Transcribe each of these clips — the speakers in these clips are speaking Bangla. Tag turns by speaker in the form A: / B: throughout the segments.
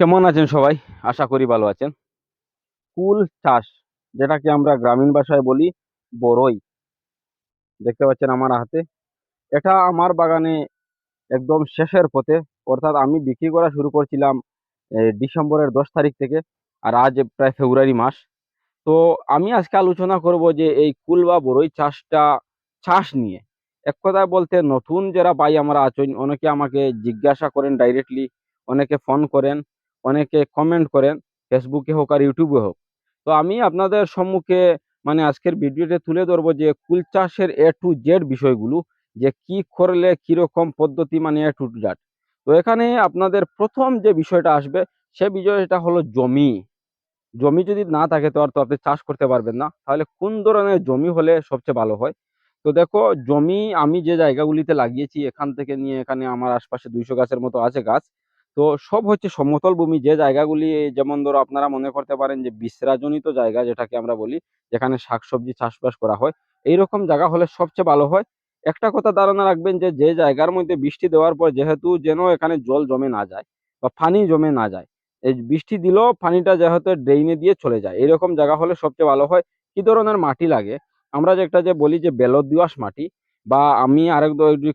A: কেমন আছেন সবাই? আশা করি ভালো আছেন। কুল চাষ, যেটাকে আমরা গ্রামীণ ভাষায় বলি বড়ই দেখতে পাচ্ছেন আমার হাতে। এটা আমার বাগানে একদম শেষের পথে, অর্থাৎ আমি বিক্রি করা শুরু করছিলাম ডিসেম্বরের দশ তারিখ থেকে, আর আজ প্রায় ফেব্রুয়ারি মাস। তো আমি আজকে আলোচনা করব যে এই কুল বা বড়ই চাষটা, চাষ নিয়ে। এক কথায় বলতে নতুন যারা ভাই আমরা আছেন, অনেকে আমাকে জিজ্ঞাসা করেন ডাইরেক্টলি অনেকে ফোন করেন। অনেকে কমেন্ট করেন ফেসবুকে হোক আর ইউটিউবে হোক। তো আমি আপনাদের সম্মুখে মানে আজকের ভিডিওতে তুলে ধরবো যে কুল চাষের এ টু জেড বিষয়গুলো, যে কি করলে কীরকম পদ্ধতি মানে এ টু জেড তো এখানে আপনাদের প্রথম যে বিষয়টা আসবে, সে বিষয়টা হলো জমি। জমি যদি না থাকে তো আর তো আপনি চাষ করতে পারবেন না। তাহলে কোন ধরনের জমি হলে সবচেয়ে ভালো হয়? তো দেখো, জমি আমি যে জায়গাগুলিতে লাগিয়েছি, এখান থেকে নিয়ে এখানে আমার আশপাশে দুইশো গাছের মতো আছে গাছ। তো সব হচ্ছে সমতল ভূমি। যে জায়গাগুলি, যেমন ধরো আপনারা মনে করতে পারেন যে বিশ্রাজনিত জায়গা যেটাকে আমরা বলি, যেখানে শাকসবজি চাষবাস করা হয়, এইরকম জায়গা হলে সবচেয়ে ভালো হয়। একটা কথা ধারণা রাখবেন যে যে জায়গার মধ্যে বৃষ্টি দেওয়ার পর যেহেতু যেন এখানে জল জমে না যায় বা পানি জমে না যায়, এই বৃষ্টি দিলেও পানিটা যেহেতু ড্রেইনে দিয়ে চলে যায় এরকম জায়গা হলে সবচেয়ে ভালো হয়। কি ধরনের মাটি লাগে? আমরা যে একটা যে বলি যে বেলদুয়াশ মাটি বা আমি আরেক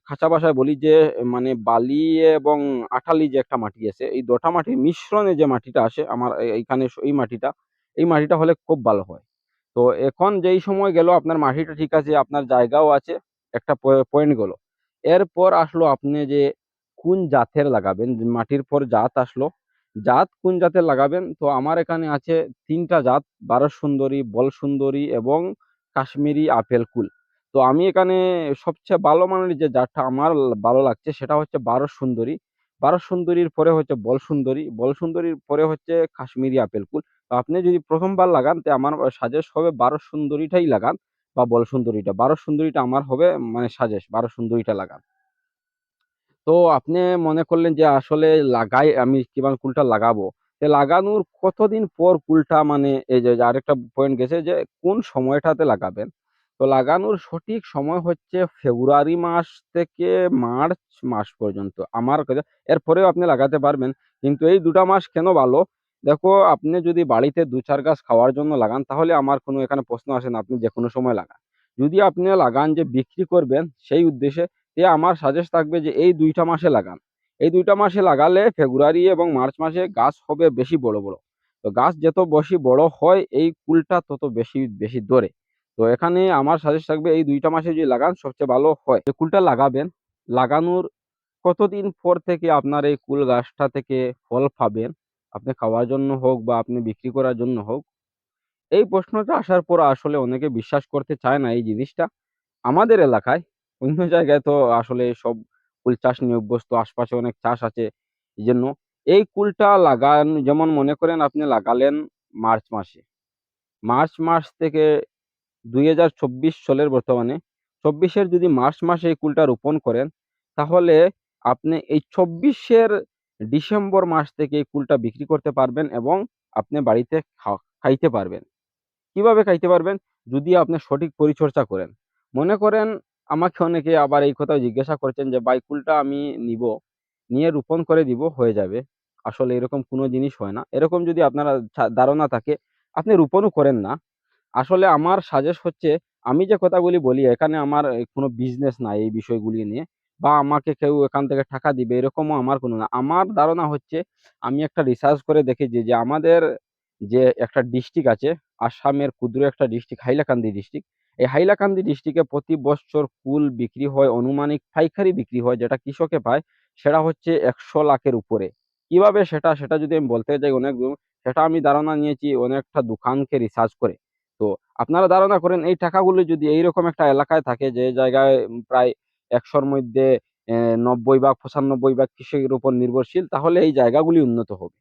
A: খাঁচা ভাষায় বলি যে মানে বালি এবং আঠালি যে একটা মাটি আছে, এই দুটা মাটির মিশ্রণে যে মাটিটা আসে, আমার এইখানে এই মাটিটা এই মাটিটা হলে খুব ভালো হয়। তো এখন যেই সময় গেল, আপনার মাটিটা ঠিক আছে, আপনার জায়গাও আছে, একটা পয়েন্ট গেল। এরপর আসলো আপনি যে কোন জাতের লাগাবেন, মাটির পর জাত আসলো। জাত কোন জাতের লাগাবেন? তো আমার এখানে আছে তিনটা জাত বারো সুন্দরী বল সুন্দরী এবং কাশ্মীরি আপেল কুল। তো আমি এখানে সবচেয়ে ভালো মানের যে জাতটা আমার ভালো লাগছে সেটা হচ্ছে বারো সুন্দরী। বারো সুন্দরীর পরে হচ্ছে বল সুন্দরী। বল সুন্দরীর পরে হচ্ছে কাশ্মীরি আপেল কুল। তো আপনি যদি প্রথমবার লাগান, তো আমার সাজেস্ট হবে বারো সুন্দরীটাই লাগান বা বল সুন্দরীটা। বারো সুন্দরীটা আমার হবে মানে সাজেস্ট বারো সুন্দরীটা লাগান। তো আপনি মনে করলেন যে আসলে লাগাই, আমি কিমান কুলটা লাগাবো? লাগানোর কতদিন পর কুলটা মানে এই যে আরেকটা পয়েন্ট গেছে যে কোন সময়টাতে লাগাবেন? তো লাগানোর সঠিক সময় হচ্ছে ফেব্রুয়ারি মাস থেকে মার্চ মাস পর্যন্ত। আমার কাছে, এরপরেও আপনি লাগাতে পারবেন। কিন্তু এই দুটা মাস কেন ভালো? দেখো, আপনি যদি বাড়িতে দু চার গাছ খাওয়ার জন্য লাগান, তাহলে আমার কোনো এখানে প্রশ্ন আসে না, আপনি যে কোনো সময় লাগান। যদি আপনি লাগান যে বিক্রি করবেন, সেই উদ্দেশ্যে তে আমার সাজেস্ট থাকবে যে এই দুইটা মাসে লাগান। এই দুইটা মাসে লাগালে ফেব্রুয়ারি এবং মার্চ মাসে গাছ হবে বেশি বড় বড়। তো গাছ যত বেশি বড় হয়, এই কুলটা তত বেশি বেশি ধরে তো এখানে আমার সাজেস্ট থাকবে এই দুইটা মাসে যদি লাগান, সবচেয়ে ভালো হয়। যে কুলটা লাগাবেন, লাগানোর কতদিন পর থেকে আপনার এই কুল গাছটা থেকে ফল পাবেন, আপনি খাওয়ার জন্য হোক বা আপনি বিক্রি করার জন্য হোক, এই প্রশ্নটা আসার পর আসলে অনেকে বিশ্বাস করতে চায় না এই জিনিসটা। আমাদের এলাকায় অন্য জায়গায় তো আসলে সব কুল চাষ নিয়ে অভ্যস্ত আশপাশে অনেক চাষ আছে, এই জন্য এই কুলটা লাগান, যেমন মনে করেন আপনি লাগালেন মার্চ মাসে। মার্চ মাস থেকে দুই হাজার চব্বিশ সালের বর্তমানে চব্বিশের যদি মার্চ মাসে এই কুলটা রোপণ করেন তাহলে আপনি এই চব্বিশের ডিসেম্বর মাস থেকে এই কুলটা বিক্রি করতে পারবেন এবং আপনি বাড়িতে খাইতে পারবেন কীভাবে খাইতে পারবেন? যদি আপনি সঠিক পরিচর্যা করেন। মনে করেন আমাকে অনেকে আবার এই কথাও জিজ্ঞাসা করেছেন যে, "ভাই কুলটা আমি নিবো, নিয়ে রোপণ করে দিব, হয়ে যাবে।" আসলে এরকম কোনো জিনিস হয় না। এরকম যদি আপনারা ধারণা থাকে, আপনি রোপণও করেন না। আসলে আমার সাজেস্ট হচ্ছে আমি যে কথাগুলি বলি এখানে আমার কোনো বিজনেস নাই এই বিষয়গুলি নিয়ে বা আমাকে কেউ এখান থেকে টাকা দিবে এরকমও আমার কোনো না। আমার ধারণা হচ্ছে আমি একটা রিসার্চ করে দেখেছি যে আমাদের যে একটা ডিস্ট্রিক্ট আছে, আসামের ক্ষুদ্র একটা ডিস্ট্রিক্ট হাইলাকান্দি ডিস্ট্রিক্ট। এই হাইলাকান্দি ডিস্ট্রিক্টে প্রতি বৎসর কুল বিক্রি হয় অনুমানিক পাইকারি বিক্রি হয় যেটা কৃষকে পায় সেটা হচ্ছে ১০০ লাখের উপরে। কীভাবে সেটা, সেটা যদি আমি বলতে যাই অনেক সেটা আমি ধারণা নিয়েছি অনেকটা দোকানকে রিসার্চ করে। আপনারা ধারণা করেন এই টাকাগুলো যদি এইরকম একটা এলাকায় থাকে যে জায়গায় প্রায় একশোর মধ্যে নব্বই ৯০ ভাগ ৯৫ ভাগ কৃষির উপর নির্ভরশীল তাহলে এই জায়গাগুলি উন্নত হবে।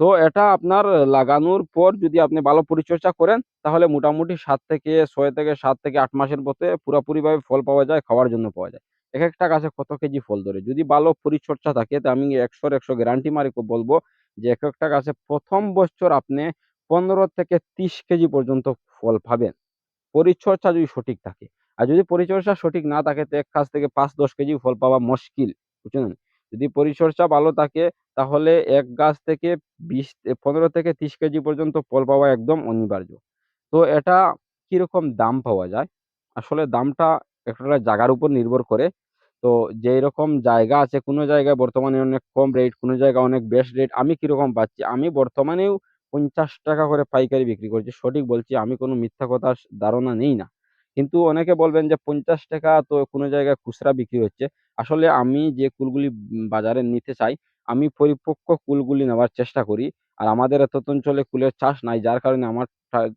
A: তো এটা আপনার লাগানোর পর যদি আপনি ভালো পরিচর্যা করেন, তাহলে মোটামুটি সাত থেকে ছয় থেকে সাত থেকে আট মাসের মধ্যে পুরাপুরিভাবে ফল পাওয়া যায়, খাওয়ার জন্য পাওয়া যায়। এক একটা গাছে কত কেজি ফল ধরে। যদি ভালো পরিচর্যা থাকে তো আমি একশোর একশো গ্যারান্টি মারি বলব যে এক একটা গাছে প্রথম বছর আপনি ১৫ থেকে ৩০ কেজি পর্যন্ত ফল পাবেন। পরিচর্যা যদি সঠিক থাকে। আর যদি পরিচর্যা সঠিক না থাকে তো এক গাছ থেকে ৫-১০ কেজি ফল পাওয়া মুশকিল। বুঝছেন? যদি পরিচর্যা ভালো থাকে তাহলে এক গাছ থেকে বিশ পনেরো থেকে ৩০ কেজি পর্যন্ত ফল পাওয়া একদম অনিবার্য। তো এটা কীরকম দাম পাওয়া যায়? আসলে দামটা একটা জায়গার উপর নির্ভর করে। তো যেই রকম জায়গা আছে কোনো জায়গায় বর্তমানে অনেক কম রেট, কোনো জায়গায় অনেক বেশ রেট। আমি কীরকম পাচ্ছি? আমি বর্তমানেও ৳৫০ করে পাইকারি বিক্রি করছি। সঠিক বলছি আমি কোনো মিথ্যা কথার স ধারণা নেই না। কিন্তু অনেকে বলবেন যে ৳৫০ তো কোনো জায়গায় খুচরা বিক্রি হচ্ছে। আসলে আমি যে কুলগুলি বাজারে নিতে চাই, আমি পরিপক্ক কুলগুলি নেওয়ার চেষ্টা করি। আর আমাদের এত অঞ্চলে কুলের চাষ নাই যার কারণে আমার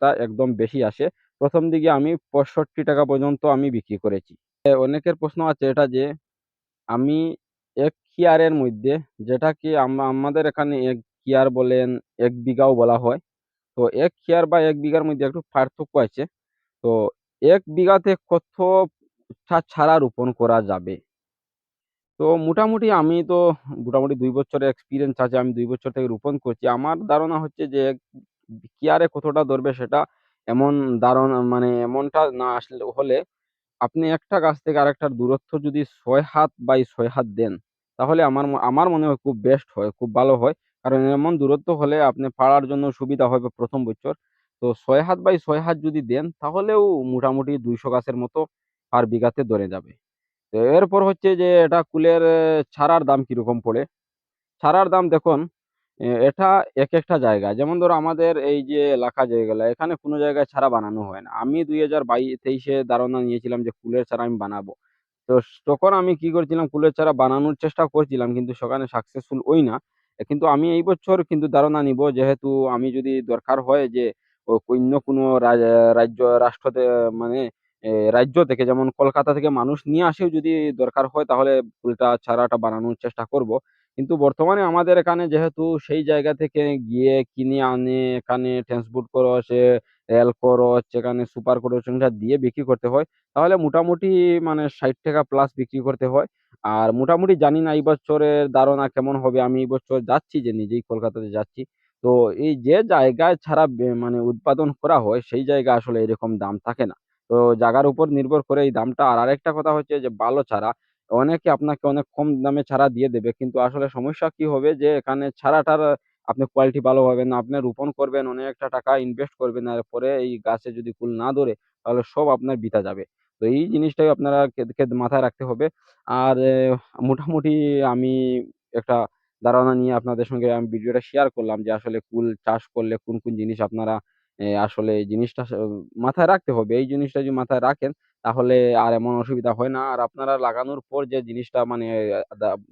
A: টা একদম বেশি আসে। প্রথম দিকে আমি ৳৬৫ পর্যন্ত আমি বিক্রি করেছি। অনেকের প্রশ্ন আছে এটা যে আমি ১ কিয়ারের মধ্যে যেটাকে আমা আমাদের এখানে ১ কিয়ার বলেন, এক বিঘাও বলা হয়। তো এক কিয়ার বা এক বিঘার মধ্যে একটু পার্থক্য আছে। তো এক বিঘাতে কতটা ছাড়া রোপণ করা যাবে? তো মোটামুটি আমি তো মোটামুটি দুই বছরের এক্সপিরিয়েন্স আছে। আমি দুই বছর থেকে রোপণ করছি। আমার ধারণা হচ্ছে যে কিয়ারে কতটা ধরবে সেটা এমন ধারণা মানে এমনটা না আসলে হলে আপনি একটা গাছ থেকে আরেকটার দূরত্ব যদি ছয় হাত বাই ৬ হাত দেন, তাহলে আমার আমার মনে হয় খুব বেস্ট হয়, খুব ভালো হয়। কারণ এমন দূরত্ব হলে আপনি পাড়ার জন্য সুবিধা হবে প্রথম বছর। তো ছয় হাত বাই ছয় হাত যদি দেন, তাহলেও মোটামুটি ২০০ গাছের মতো আর বিঘাতে ধরে যাবে। তো এরপর হচ্ছে যে, এটা কুলের চারার দাম কীরকম পড়ে? ছাড়ার দাম দেখুন এটা এক একটা জায়গা যেমন ধরো আমাদের এই যে এলাকা যেগুলা এখানে কোনো জায়গায় ছাড়া বানানো হয় না। আমি ২০২২-২৩ এ ধারণা নিয়েছিলাম যে কুলের চারা আমি বানাবো। তো তখন আমি কি করছিলাম, কুলের চারা বানানোর চেষ্টা করছিলাম, কিন্তু সেখানে সাকসেসফুল হই না। কিন্তু আমি এই বছর কিন্তু ধারণা নিবো যেহেতু আমি যদি দরকার হয় যে অন্য কোনো রাজ্য রাষ্ট্রতে মানে রাজ্য থেকে যেমন কলকাতা থেকে মানুষ নিয়ে আসেও যদি দরকার হয় তাহলে কুলটা চারাটা বানানোর চেষ্টা করব। কিন্তু বর্তমানে আমাদের এখানে যেহেতু সেই জায়গা থেকে গিয়ে কিনে আনে এখানে ট্রান্সপোর্ট খরচ, রেল খরচ, সেখানে সুপার খরচ দিয়ে বিক্রি করতে হয়। তাহলে মোটামুটি মানে ৳৬০ প্লাস বিক্রি করতে হয়। আর মোটামুটি জানি না এই বছরের ধারণা কেমন হবে? আমি এই বছর যাচ্ছি যে নিজেই কলকাতাতে যাচ্ছি। তো এই যে জায়গায় ছাড়া মানে উৎপাদন করা হয় সেই জায়গা আসলে এরকম দাম থাকে না। তো জায়গার উপর নির্ভর করে এই দামটা। আর আরেকটা কথা হচ্ছে যে ভালো ছাড়া অনেকে আপনাকে অনেক কম দামে ছাড়া দিয়ে দেবে। কিন্তু আসলে সমস্যা কি হবে যে এখানে ছাড়াটার আপনি কোয়ালিটি ভালো পাবেন না। আপনি রোপণ করবেন, অনেকটা টাকা ইনভেস্ট করবেন। আর পরে এই গাছে যদি কুল না ধরে তাহলে সব আপনার বিতা যাবে। তো এই জিনিসটাই আপনারা মাথায় রাখতে হবে। আর মোটামুটি আমি একটা ধারণা নিয়ে আপনাদের সঙ্গে আমি ভিডিওটা শেয়ার করলাম যে আসলে কুল চাষ করলে কোন, কোন জিনিস আপনারা আসলে এই জিনিসটা মাথায় রাখতে হবে। এই জিনিসটা যদি মাথায় রাখেন তাহলে আর এমন অসুবিধা হয় না। আর আপনারা লাগানোর পর যে জিনিসটা মানে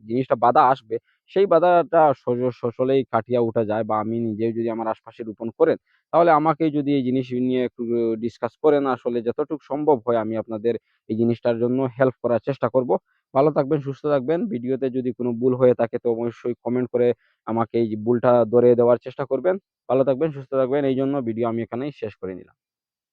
A: জিনিসটা বাধা আসবে, সেই বাধাটা সজ সজলেই কাটিয়ে উঠা যায় বা আমি নিজেও যদি আমার আশপাশে রোপণ করেন, তাহলে আমাকে যদি এই জিনিস নিয়ে একটু ডিসকাস করেন আসলে যতটুকু সম্ভব হয় আমি আপনাদের এই জিনিসটার জন্য হেল্প করার চেষ্টা করব। ভালো থাকবেন, সুস্থ থাকবেন। ভিডিওতে যদি কোনো ভুল হয়ে থাকে তো অবশ্যই কমেন্ট করে আমাকে এই ভুলটা ধরে দেওয়ার চেষ্টা করবেন। ভালো থাকবেন, সুস্থ থাকবেন। এই জন্য ভিডিও আমি এখানেই শেষ করে নিলাম।